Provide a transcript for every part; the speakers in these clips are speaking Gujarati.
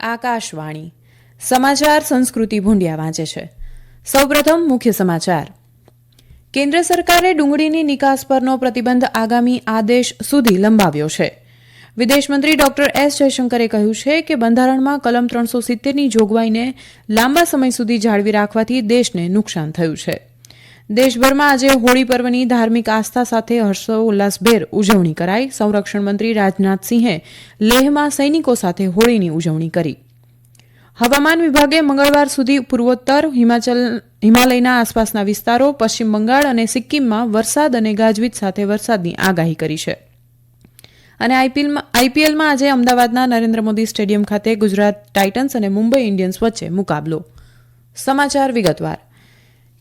આકાશવાણી. સમાચાર સંસ્કૃતિ ભૂંડિયા વાંચે છે. સૌપ્રથમ મુખ્ય સમાચાર. કેન્દ્ર સરકારે ડુંગળીની નિકાસ પરનો પ્રતિબંધ આગામી આદેશ સુધી લંબાવ્યો છે. વિદેશમંત્રી ડોક્ટર એસ જયશંકરે કહ્યું છે કે બંધારણમાં કલમ ત્રણસો સિત્તેરની જોગવાઈને લાંબા સમય સુધી જાળવી રાખવાથી દેશને નુકસાન થયું છે. દેશભરમાં આજે હોળી પર્વની ધાર્મિક આસ્થા સાથે હર્ષોલ્લાસભેર ઉજવણી કરાઈ. સંરક્ષણ મંત્રી રાજનાથસિંહે લેહમાં સૈનિકો સાથે હોળીની ઉજવણી કરી. હવામાન વિભાગે મંગળવાર સુધી પૂર્વોત્તર, હિમાચલ, હિમાલયના આસપાસના વિસ્તારો, પશ્ચિમ બંગાળ અને સિક્કિમમાં વરસાદ અને ગાજવીજ સાથે વરસાદની આગાહી કરી છે. અને આઈપીએલમાં આઈપીએલમાં આજે અમદાવાદના નરેન્દ્ર મોદી સ્ટેડિયમ ખાતે ગુજરાત ટાઇટન્સ અને મુંબઈ ઇન્ડિયન્સ વચ્ચે મુકાબલો. સમાચાર વિગતવાર.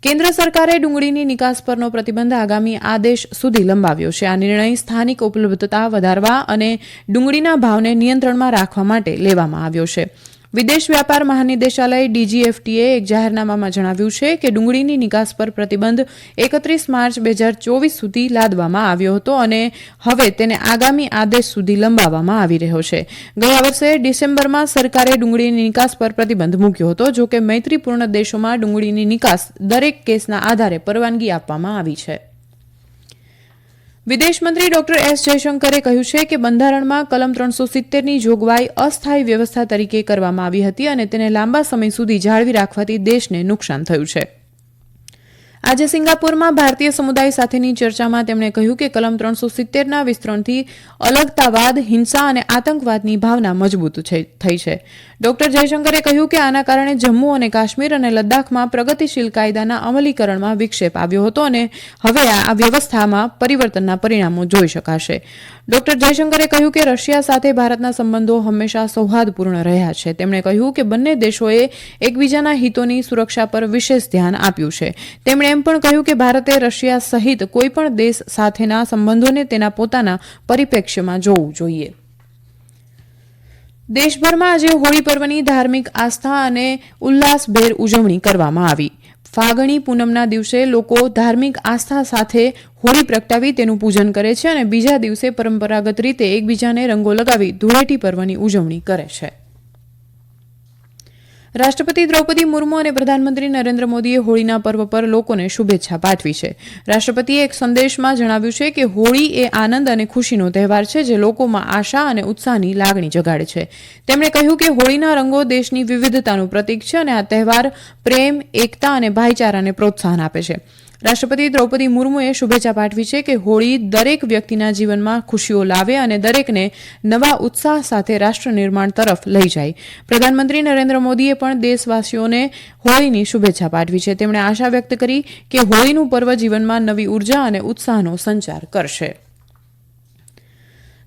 કેન્દ્ર સરકારે ડુંગળીની નિકાસ પરનો પ્રતિબંધ આગામી આદેશ સુધી લંબાવ્યો છે. આ નિર્ણય સ્થાનિક ઉપલબ્ધતા વધારવા અને ડુંગળીના ભાવને નિયંત્રણમાં રાખવા માટે લેવામાં આવ્યો છે. વિદેશ વ્યાપાર મહાનિદેશાલય ડીજીએફટીએ એક જાહેરનામામાં જણાવ્યું છે કે ડુંગળીની નિકાસ પર પ્રતિબંધ એકત્રીસ માર્ચ બે હજાર ચોવીસ સુધી લાદવામાં આવ્યો હતો અને હવે તેને આગામી આદેશ સુધી લંબાવવામાં આવી રહ્યો છે. ગયા વર્ષે ડિસેમ્બરમાં સરકારે ડુંગળીની નિકાસ પર પ્રતિબંધ મૂક્યો હતો જો કે મૈત્રીપૂર્ણ દેશોમાં ડુંગળીની નિકાસ દરેક કેસના આધારે પરવાનગી આપવામાં આવી છે. વિદેશમંત્રી ડોક્ટર એસ જયશંકરે કહ્યું છે કે બંધારણમાં કલમ ત્રણસો સિત્તેરની જોગવાઈ અસ્થાયી વ્યવસ્થા તરીકે કરવામાં આવી હતી અને તેને લાંબા સમય સુધી જાળવી રાખવાથી દેશને નુકસાન થયું છે. આજે સિંગાપુરમાં ભારતીય સમુદાય સાથેની ચર્ચામાં તેમણે કહ્યું કે કલમ ત્રણસો સિત્તેરના વિસ્તરણથી અલગતાવાદ, હિંસા અને આતંકવાદની ભાવના મજબૂત થઈ છે. ડોક્ટર જયશંકરે કહ્યું કે આના કારણે જમ્મુ અને કાશ્મીર અને લદ્દાખમાં પ્રગતિશીલ કાયદાના અમલીકરણમાં વિક્ષેપ આવ્યો હતો અને હવે આ વ્યવસ્થામાં પરિવર્તનના પરિણામો જોઈ શકાશે. ડોક્ટર જયશંકરે કહ્યું કે રશિયા સાથે ભારતના સંબંધો હંમેશા સૌહાર્દપૂર્ણ રહ્યા છે. તેમણે કહ્યું કે બંને દેશોએ એકબીજાના હિતોની સુરક્ષા પર વિશેષ ધ્યાન આપ્યું છે. તેમણે એમ પણ કહ્યું કે ભારતે રશિયા સહિત કોઈપણ દેશ સાથેના સંબંધોને તેના પોતાના પરિપ્રેક્ષ્યમાં જોવું જોઈએ. દેશભરમાં આજે હોળી પર્વની ધાર્મિક આસ્થા અને ઉલ્લાસભેર ઉજવણી કરવામાં આવી. ફાગણી પૂનમના દિવસે લોકો ધાર્મિક આસ્થા સાથે હોળી પ્રગટાવી તેનું પૂજન કરે છે અને બીજા દિવસે પરંપરાગત રીતે એકબીજાને રંગો લગાવી ધૂળેટી પર્વની ઉજવણી કરે છે. રાષ્ટ્રપતિ દ્રૌપદી મુર્મુ અને પ્રધાનમંત્રી નરેન્દ્ર મોદીએ હોળીના પર્વ પર લોકોને શુભેચ્છા પાઠવી છે. રાષ્ટ્રપતિએ એક સંદેશમાં જણાવ્યું છે કે હોળી એ આનંદ અને ખુશીનો તહેવાર છે જે લોકોમાં આશા અને ઉત્સાહની લાગણી જગાડે છે. તેમણે કહ્યું કે હોળીના રંગો દેશની વિવિધતાનું પ્રતીક છે અને આ તહેવાર પ્રેમ, એકતા અને ભાઈચારાને પ્રોત્સાહન આપે છે. રાષ્ટ્રપતિ દ્રૌપદી મુર્મુએ શુભેચ્છા પાઠવી છે કે હોળી દરેક વ્યક્તિના જીવનમાં ખુશીઓ લાવે અને દરેકને નવા ઉત્સાહ સાથે રાષ્ટ્ર નિર્માણ તરફ લઈ જાય. પ્રધાનમંત્રી નરેન્દ્ર મોદીએ પણ દેશવાસીઓને હોળીની શુભેચ્છા પાઠવી છે. તેમણે આશા વ્યક્ત કરી કે હોળીનું પર્વ જીવનમાં નવી ઊર્જા અને ઉત્સાહનો સંચાર કરશે.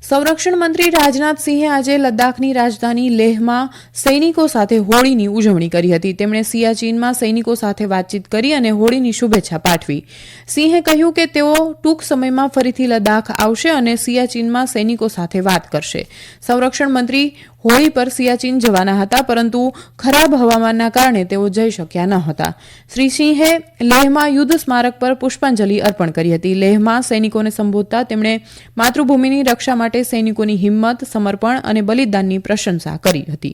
સંરક્ષણ મંત્રી રાજનાથસિંહે આજે લદ્દાખની રાજધાની લેહમાં સૈનિકો સાથે હોળીની ઉજવણી કરી હતી. તેમણે સિયાચીનમાં સૈનિકો સાથે વાતચીત કરી અને હોળીની શુભેચ્છા પાઠવી. સિંહે કહ્યું કે તેઓ ટૂંક સમયમાં ફરીથી લદ્દાખ આવશે અને સિયાચીનમાં સૈનિકો સાથે વાત કરશે. સંરક્ષણ મંત્રી હોળી પર સિયાચીન જવાના હતા, પરંતુ ખરાબ હવામાનના કારણે તેઓ જઈ શક્યા ન હતા. શ્રી સિંહે લેહમાં યુદ્ધ સ્મારક પર પુષ્પાંજલિ અર્પણ કરી હતી. લેહમાં સૈનિકોને સંબોધતા તેમણે માતૃભૂમિની રક્ષા માટે સૈનિકોની હિંમત, સમર્પણ અને બલિદાનની પ્રશંસા કરી હતી.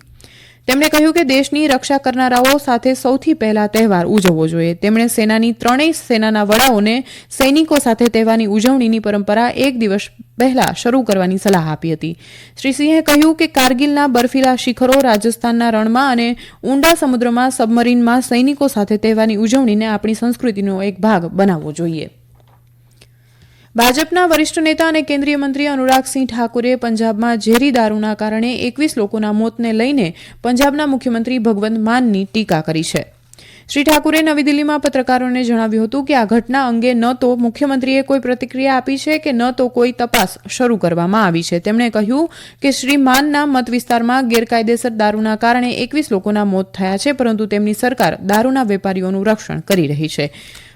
તેમણે કહ્યું કે દેશની રક્ષા કરનારાઓ સાથે સૌથી પહેલા તહેવાર ઉજવવો જોઈએ. તેમણે સેનાની ત્રણેય સેનાના વડાઓને સૈનિકો સાથે તહેવારની ઉજવણીની પરંપરા એક દિવસ પહેલા શરૂ કરવાની સલાહ આપી હતી. શ્રી સિંહે કહ્યું કે કારગિલના બર્ફીલા શિખરો રાજસ્થાનના રણમાં અને ઊંડા સમુદ્રમાં સબમરીનમાં સૈનિકો સાથે તહેવારની ઉજવણીને આપણી સંસ્કૃતિનો એક ભાગ બનાવવો જોઈએ. ભાજપના વરિષ્ઠ નેતા અને કેન્દ્રીય મંત્રી અનુરાગસિંહ ઠાકુરે પંજાબમાં ઝેરી દારૂના કારણે એકવીસ લોકોના મોતને લઈને પંજાબના મુખ્યમંત્રી ભગવંત માનની ટીકા કરી છે. શ્રી ઠાકુરે નવી દિલ્હીમાં પત્રકારોને જણાવ્યું હતું કે આ ઘટના અંગે ન તો મુખ્યમંત્રીએ કોઈ પ્રતિક્રિયા આપી છે કે ન તો કોઈ તપાસ શરૂ કરવામાં આવી છે. તેમણે કહ્યું કે શ્રી માનના મત વિસ્તારમાં ગેરકાયદેસર દારૂના કારણે એકવીસ લોકોના મોત થયા છે, પરંતુ તેમની સરકાર દારૂના વેપારીઓનું રક્ષણ કરી રહી છે.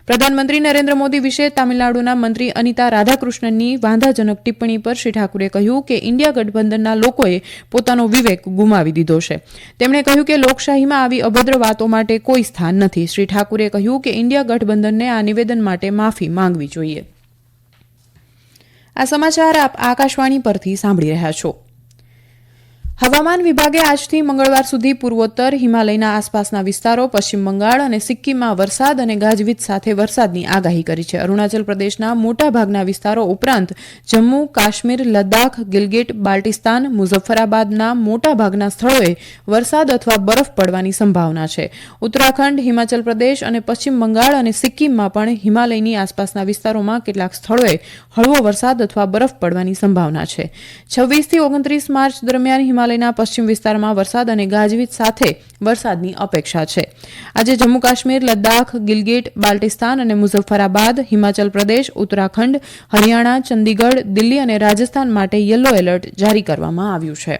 પ્રધાનમંત્રી નરેન્દ્ર મોદી વિશે તામિલનાડુના મંત્રી અનિતા રાધાકૃષ્ણનની વાંધાજનક ટિપ્પણી પર શ્રી ઠાકુરે કહ્યું કે ઇન્ડિયા ગઠબંધનના લોકોએ પોતાનો વિવેક ગુમાવી દીધો છે. તેમણે કહ્યું કે લોકશાહીમાં આવી અભદ્ર વાતો માટે કોઈ સ્થાન નથી. શ્રી ઠાકુરે કહ્યું કે ઇન્ડિયા ગઠબંધનને આ નિવેદન માટે માફી માંગવી જોઈએ. આ સમાચાર આપ આકાશવાણી પરથી સાંભળી રહ્યા છો. હવામાન વિભાગે આજથી મંગળવાર સુધી પૂર્વોત્તર, હિમાલયના આસપાસના વિસ્તારો, પશ્ચિમ બંગાળ અને સિક્કિમમાં વરસાદ અને ગાજવીજ સાથે વરસાદની આગાહી કરી છે. અરુણાચલ પ્રદેશના મોટાભાગના વિસ્તારો ઉપરાંત જમ્મુ, કાશ્મીર, લદ્દાખ, ગિલગિટ, બાલ્ટિસ્તાન, મુઝફ્ફરાબાદના મોટાભાગના સ્થળોએ વરસાદ અથવા બરફ પડવાની સંભાવના છે. ઉત્તરાખંડ, હિમાચલ પ્રદેશ અને પશ્ચિમ બંગાળ અને સિક્કિમમાં પણ હિમાલયની આસપાસના વિસ્તારોમાં કેટલાક સ્થળોએ હળવો વરસાદ અથવા બરફ પડવાની સંભાવના છે. છવ્વીસથી ઓગણત્રીસ માર્ચ દરમિયાન હિમાલયના પશ્ચિમ વિસ્તારમાં વરસાદ અને ગાજવીજ સાથે વરસાદની અપેક્ષા છે. આજે જમ્મુ કાશ્મીર, લદ્દાખ, ગિલગિટ, બાલ્ટિસ્તાન અને મુઝફ્ફરાબાદ, હિમાચલ પ્રદેશ, ઉત્તરાખંડ, હરિયાણા, ચંદીગઢ, દિલ્હી અને રાજસ્થાન માટે યલો એલર્ટ જારી કરવામાં આવ્યું છે.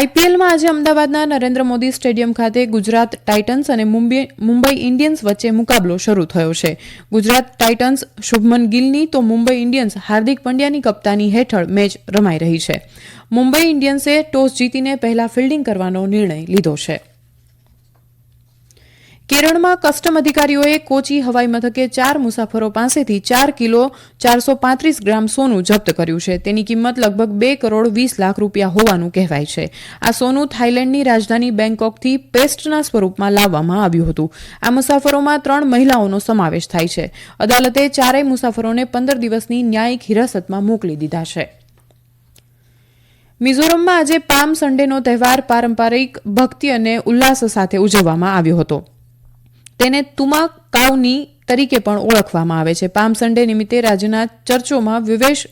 આઈપીએલમાં આજે અમદાવાદના નરેન્દ્ર મોદી સ્ટેડિયમ ખાતે ગુજરાત ટાઇટન્સ અને મુંબઈ ઇન્ડિયન્સ વચ્ચે મુકાબલો શરૂ થયો છે. ગુજરાત ટાઇટન્સ શુભમન ગિલની તો મુંબઈ ઇન્ડિયન્સ હાર્દિક પંડ્યાની કપ્તાની હેઠળ મેચ રમાઈ રહી છે. મુંબઈ ઇન્ડિયન્સે ટોસ જીતીને પહેલા ફિલ્ડિંગ કરવાનો નિર્ણય લીધો છે. કેરળમાં કસ્ટમ અધિકારીઓએ કોચી હવાઈ મથકે ચાર મુસાફરો પાસેથી ચાર કિલો ચારસો પાંત્રીસ ગ્રામ સોનું જપ્ત કર્યું છે. તેની કિંમત લગભગ બે કરોડ વીસ લાખ રૂપિયા હોવાનું કહેવાય છે. આ સોનું થાઇલેન્ડની રાજધાની બેંકોકથી પેસ્ટના સ્વરૂપમાં લાવવામાં આવ્યું હતું. આ મુસાફરોમાં ત્રણ મહિલાઓનો સમાવેશ થાય છે. અદાલતે ચારેય મુસાફરોને પંદર દિવસની ન્યાયિક હિરાસતમાં મોકલી દીધા છે. મિઝોરમમાં આજે પામ સન્ડેનો તહેવાર પારંપરિક ભક્તિ અને ઉલ્લાસ સાથે ઉજવવામાં આવ્યો હતો. તેને તુમા કાવની તરીકે પણ ઓળખવામાં આવે છે. પામ સન્ડે નિમિત્તે રાજ્યના ચર્ચોમાં વિવેશ,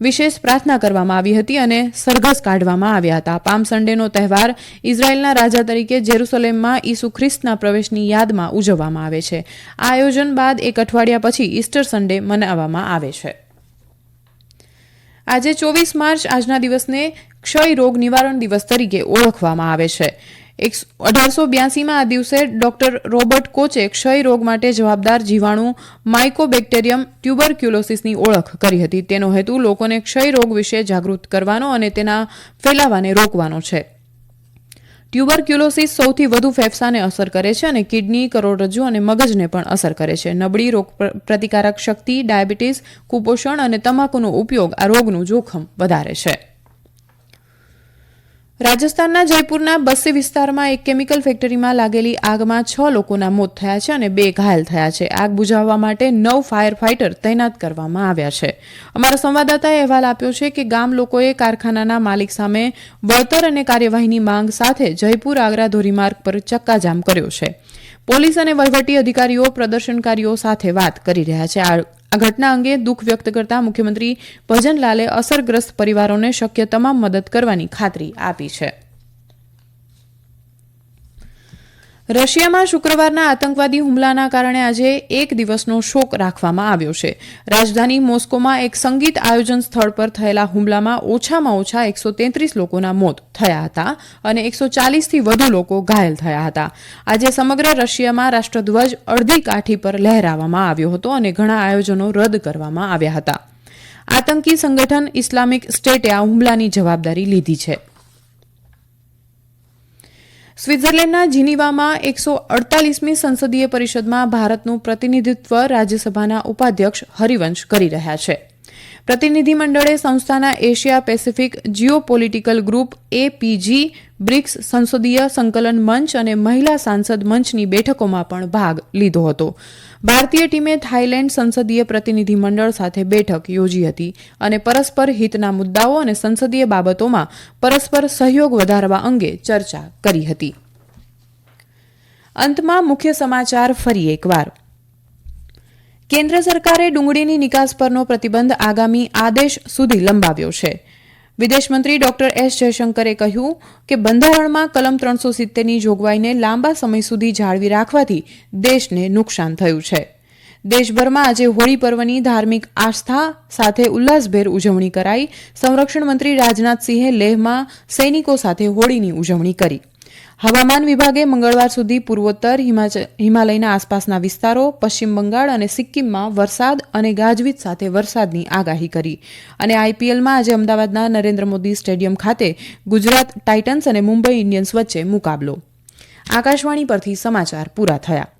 વિશેષ પ્રાર્થના કરવામાં આવી હતી અને સરઘસ કાઢવામાં આવ્યા હતા. પામ સન્ડેનો તહેવાર ઇઝરાયેલના રાજા તરીકે જેરુસલેમમાં ઈસુ ખ્રિસ્તના પ્રવેશની યાદમાં ઉજવવામાં આવે છે. આ આયોજન બાદ એક અઠવાડિયા પછી ઈસ્ટર સન્ડે મનાવવામાં આવે છે. આજે ચોવીસ માર્ચ આજના દિવસને ક્ષય રોગ નિવારણ દિવસ તરીકે ઓળખવામાં આવે છે. અઢારસો બ્યાસીમાં આ દિવસે ડોક્ટર રોબર્ટ કોચે ક્ષય રોગ માટે જવાબદાર જીવાણુ માઇકોબેક્ટેરિયમ ટ્યુબરક્યુલોસિસની ઓળખ કરી હતી. તેનો હેતુ લોકોને ક્ષય રોગ વિશે જાગૃત કરવાનો અને તેના ફેલાવાને રોકવાનો છે. ટ્યુબરક્યુલોસિસ સૌથી વધુ ફેફસાને અસર કરે છે અને કિડની, કરોડરજ્જુ અને મગજને પણ અસર કરે છે. નબળી રોગ પ્રતિકારક શક્તિ, ડાયાબિટીસ, કુપોષણ અને તમાકુનો ઉપયોગ આ રોગનું જોખમ વધારે છે. રાજસ્થાનના જયપુરના બસ્સી વિસ્તારમાં એક કેમિકલ ફેક્ટરીમાં લાગેલી આગમાં છ લોકોના મોત થયા છે અને બે ઘાયલ થયા છે. આગ બુઝાવવા માટે નવ ફાયર ફાઇટર તૈનાત કરવામાં આવ્યા છે. અમારા સંવાદદાતાએ અહેવાલ આપ્યો છે કે ગામ લોકોએ કારખાનાના માલિક સામે વળતર અને કાર્યવાહીની માંગ સાથે જયપુર આગ્રા ધોરીમાર્ગ પર ચક્કાજામ કર્યો છે. પોલીસ અને વહીવટી અધિકારીઓ પ્રદર્શનકારીઓ સાથે વાત કરી રહ્યા છે. આ ઘટના અંગે દુઃખ વ્યક્ત કરતા મુખ્યમંત્રી ભજનલાલે અસરગ્રસ્ત પરિવારોને શક્ય તમામ મદદ કરવાની ખાતરી આપી છે. રશિયામાં શુક્રવારના આતંકવાદી હુમલાના કારણે આજે એક દિવસનો શોક રાખવામાં આવ્યો છે. રાજધાની મોસ્કોમાં એક સંગીત આયોજન સ્થળ પર થયેલા હુમલામાં ઓછામાં ઓછા એકસો તેત્રીસ લોકોના મોત થયા હતા અને એકસો ચાલીસથી વધુ લોકો ઘાયલ થયા હતા. આજે સમગ્ર રશિયામાં રાષ્ટ્રધ્વજ અડધી કાઠી પર લહેરાવવામાં આવ્યો હતો અને ઘણા આયોજનો રદ કરવામાં આવ્યા હતા. આતંકી સંગઠન ઇસ્લામિક સ્ટેટે આ હુમલાની જવાબદારી લીધી છે. સ્વિટ્ઝરલેન્ડના જીનીવામાં એકસો અડતાલીસમી સંસદીય પરિષદમાં ભારતનું પ્રતિનિધિત્વ રાજ્યસભાના ઉપાધ્યક્ષ હરિવંશ કરી રહ્યા છે. પ્રતિનિધિમંડળે સંસ્થાના Asia Pacific geopolitical group APG, BRICS સંસદીય સંકલન મંચ અને મહિલા સાંસદ મંચની બેઠકોમાં પણ ભાગ લીધો હતો. ભારતીય ટીમે થાઇલેન્ડ સંસદીય પ્રતિનિધિમંડળ સાથે બેઠક યોજી હતી અને પરસ્પર હિતના મુદ્દાઓ અને સંસદીય બાબતોમાં પરસ્પર સહયોગ વધારવા અંગે ચર્ચા કરી હતી. અંતમાં મુખ્ય સમાચાર ફરી એકવાર. કેન્દ્ર સરકારે ડુંગળીની નિકાસ પરનો પ્રતિબંધ આગામી આદેશ સુધી લંબાવ્યો છે. વિદેશમંત્રી ડોક્ટર એસ જયશંકરે કહ્યું કે બંધારણમાં કલમ ત્રણસો સિત્તેરની જોગવાઈને લાંબા સમય સુધી જાળવી રાખવાથી દેશને નુકસાન થયું છે. દેશભરમાં આજે હોળી પર્વની ધાર્મિક આસ્થા સાથે ઉલ્લાસભેર ઉજવણી કરાઈ. સંરક્ષણ મંત્રી રાજનાથસિંહે લેહમાં સૈનિકો સાથે હોળીની ઉજવણી કરી. હવામાન વિભાગે મંગળવાર સુધી પૂર્વોત્તર હિમાલયના આસપાસના વિસ્તારો, પશ્ચિમ બંગાળ અને સિક્કિમમાં વરસાદ અને ગાજવીજ સાથે વરસાદની આગાહી કરી. અને આઈપીએલમાં આજે અમદાવાદના નરેન્દ્ર મોદી સ્ટેડિયમ ખાતે ગુજરાત ટાઇટન્સ અને મુંબઈ ઇન્ડિયન્સ વચ્ચે મુકાબલો. આકાશવાણી પરથી સમાચાર પૂરા થયા.